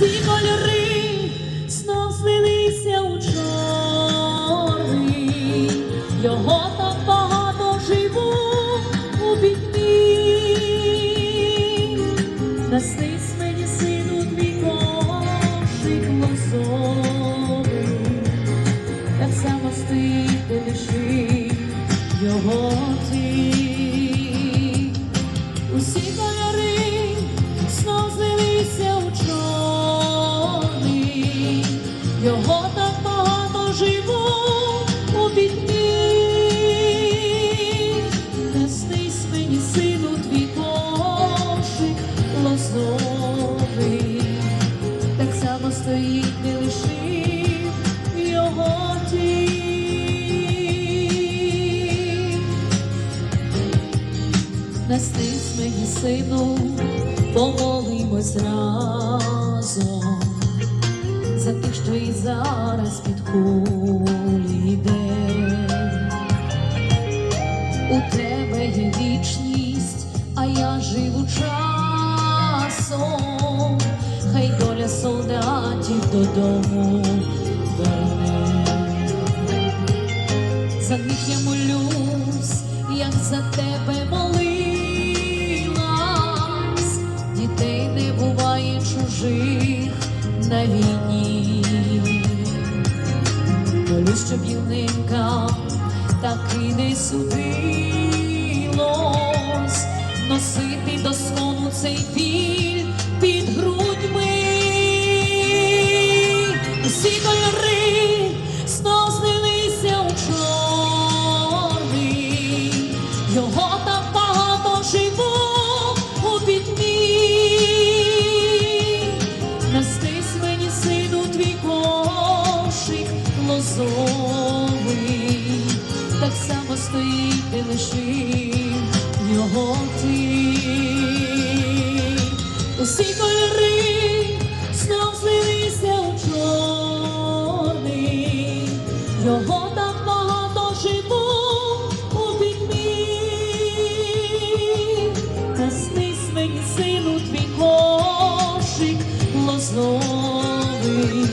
Усі кольори знов злилися у чорний, його так багато живу у пітьмі. Наснись мені сину твій кошик лозовий, так само ти лиши його ти. Наснись мені, сину, помолимось разом за тих, що і зараз під кулі йде. У тебе є вічність, а я живу часом. Хай доля солдатів додому верне. За них я молюсь, як за тебе молилась. Дітей не буває чужих на війні. Молюсь, щоб юника так і не судилось носити до схону цей біль під грудьми. Усі кольори знов злилися у чорний, його так багато живу у пітьмі. Настись мені, сину, твій кошик лозовий, так само стоїть, ти лишив його ти. Усі кольори знов злилися у чорний, його так багато живу у пітьмі. Та снись мені силу твій кошик лозновий.